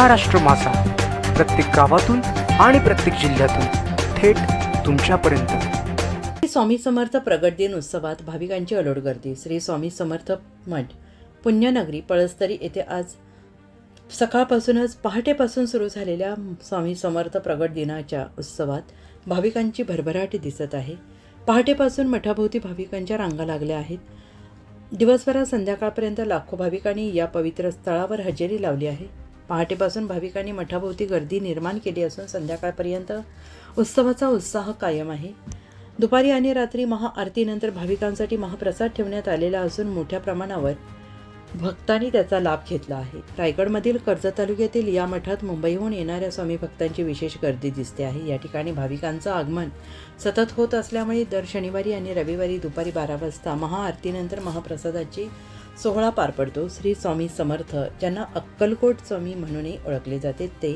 महाराष्ट्र मासा प्रत्येक गावातून आणि प्रत्येक जिल्ह्यातून थेट तुमच्यापर्यंत. श्री स्वामी समर्थ प्रगट दिन उत्सवात भाविकांची अलोट गर्दी. श्री स्वामी समर्थ मठ पुण्यनगरी पळस्तरी येथे आज सकाळपासूनच पहाटेपासून सुरू झालेल्या स्वामी समर्थ प्रगट दिनाच्या उत्सवात भाविकांची भरभराट दिसत आहे. पहाटेपासून मठाभोवती भाविकांच्या रांगा लागल्या आहेत. दिवसभरात संध्याकाळपर्यंत लाखो भाविकांनी या पवित्र स्थळावर हजेरी लावली आहे. पहाटेपासून भाविकांनी मठाभोवती गर्दी निर्माण केली असून संध्याकाळपर्यंत उत्सवाचा उत्साह कायम आहे. दुपारी आणि रात्री महाआरतीनंतर भाविकांसाठी महाप्रसाद ठेवण्यात आलेला असून मोठ्या प्रमाणावर भक्तांनी त्याचा लाभ घेतला आहे. रायगडमधील कर्जत तालुक्यातील या मठात मुंबईहून येणाऱ्या स्वामी भक्तांची विशेष गर्दी दिसते आहे. या ठिकाणी भाविकांचं आगमन सतत होत असल्यामुळे दर शनिवारी आणि रविवारी दुपारी बारा वाजता महाआरतीनंतर महाप्रसादाची सोहळा पार पडतो. श्री स्वामी समर्थ ज्यांना अक्कलकोट स्वामी म्हणूनही ओळखले जाते ते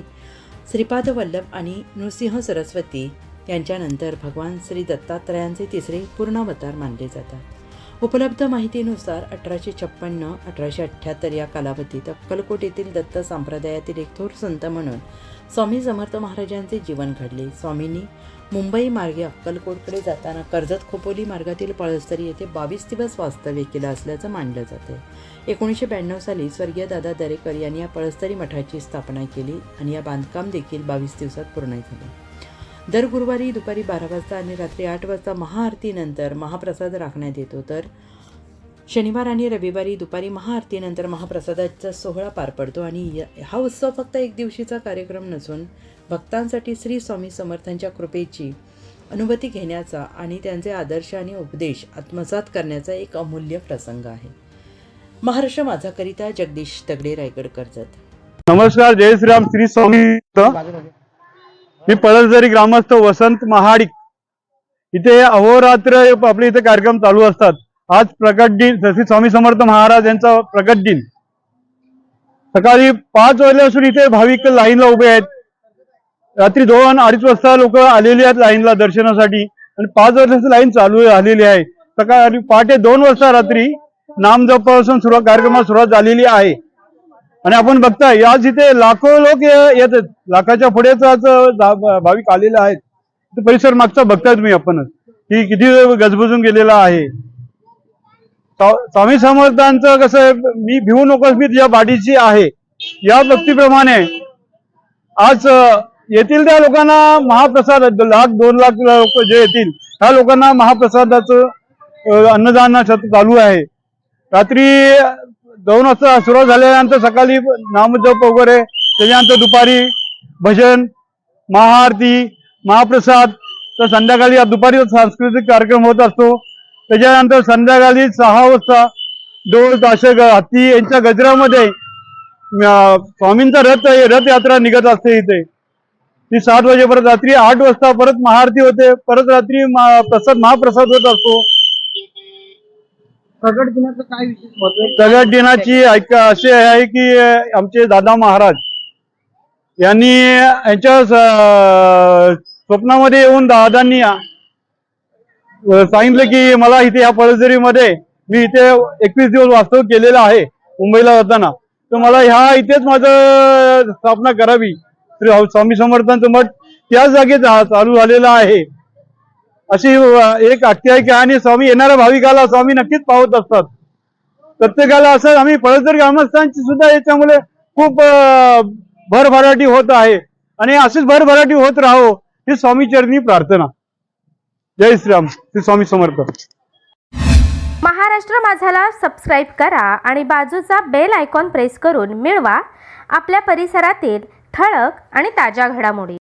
श्रीपाद वल्लभ आणि नृसिंह सरस्वती यांच्यानंतर भगवान श्री दत्तात्रयांचे तिसरे पूर्णावतार मानले जातात. उपलब्ध माहितीनुसार अठराशे छप्पन्न अठराशे अठ्ठ्याहत्तर या कालावधीत अक्कलकोट येथील दत्त संप्रदायातील एक थोर संत म्हणून स्वामी समर्थ महाराजांचे जीवन घडले. स्वामींनी मुंबई मार्गे अक्कलकोटकडे जाताना कर्जत खोपोली मार्गातील पळस्तरी येथे बावीस दिवस वास्तव्य केलं असल्याचं मानलं जातं. एकोणीसशे ब्याण्णव साली स्वर्गीय दादा दरेकर यांनी या पळस्तरी मठाची स्थापना केली आणि या बांधकाम देखील बावीस दिवसात पूर्ण झाले. दर गुरुवारी दुपारी बारा वाजता आणि रात्री आठ वाजता महाआरतीनंतर महाप्रसाद राखण्यात येतो. तर शनिवार आणि रविवारी दुपारी महाआरतीनंतर महाप्रसादाचा सोहळा पार पडतो आणि हा उत्सव फक्त एक दिवशीचा कार्यक्रम नसून भक्तांसाठी श्री स्वामी समर्थांच्या कृपेची अनुभूती घेण्याचा आणि त्यांचे आदर्श आणि उपदेश आत्मसात करण्याचा एक अमूल्य प्रसंग आहे. महाराष्ट्र माझाकरिता जगदीश तगडे रायगड कर्जत नमस्कार जय श्रीराम श्री स्वामी. मी पळसदरी ग्रामस्थ वसंत महाडिक इथे अहोरात्र आपले इथे कार्यक्रम चालू असतात. आज प्रकट दिन श्री स्वामी समर्थ महाराज यांचा प्रकट दिन. सकाळी पाच वाजल्यापासून इथे भाविक लाईनला उभे आहेत. रात्री दोन अडीच वाजता लोक आलेली आहेत लाईनला दर्शनासाठी. आणि पाच वाजल्याची लाईन चालू झालेली आहे. सकाळी पहाटे दोन वाजता रात्री नामजपापासून सुरुवात कार्यक्रमाला सुरुवात झालेली आहे. आणि आपण बघताय आज इथे लाखो लोक येत आहेत. लाखाच्या पुढेच आज भाविक आलेले आहेत. परिसर मागचा बघताय तुम्ही आपणच. की किती गजबजून गेलेला आहे. स्वामी समर्थांचं कसं आहे, मी भिवू नकोस मी तुझ्या बाडीची आहे. या भक्तीप्रमाणे आज येतील येथील त्या लोकांना महाप्रसाद लाख दोन लाख लोक जे येतील त्या लोकांना महाप्रसादाचं अन्नदान चालू आहे. रात्री दोन वाजता सुरुवात झाल्यानंतर सकाळी नामजप वगैरे त्याच्यानंतर दुपारी भजन महाआरती महाप्रसाद तर संध्याकाळी दुपारी सांस्कृतिक कार्यक्रम होत असतो त्याच्यानंतर संध्याकाळी सहा वाजता डोळ ताशे हत्ती यांच्या गजरामध्ये स्वामींचा रथ रथयात्रा निघत असते इथे. ती सात वाजेपर्यंत रात्री आठ वाजता परत महाआरती होते परत रात्री मा- प्रसाद महाप्रसाद होत असतो. प्रगट दिनाचं काय विशेष महत्त्व आहे? प्रगट दिनाची ऐका अशी आहे की आमचे दादा महाराज यांनी यांच्या स- स्वप्नामध्ये येऊन दादांनी सांगितलं की मला इथे या परिसरीमध्ये मी इथे एकवीस दिवस वास्तव केलेला आहे मुंबईला जाताना. तर मला ह्या इथेच माझं स्थापना करावी. श्री स्वामी समर्थांचं मठ त्याच जागेत चालू झालेलं आहे. अशी एक आख्यायिका आणि स्वामी येणाऱ्या भाविकाला स्वामी नक्कीच पाहत असतात. प्रत्येकाला असं आम्ही पळसदर ग्रामस्थांची सुद्धा याच्यामुळे खूप भरभराटी होत आहे. आणि अशीच भरभराटी होत राहो ही स्वामी चरणी प्रार्थना. जय श्रीराम. श्री स्वामी समर्थ. महाराष्ट्र माझाला सबस्क्राईब करा आणि बाजूचा बेल आयकॉन प्रेस करून मिळवा. आपल्या परिसरातील ठळक आणि ताज्या घडामोडी.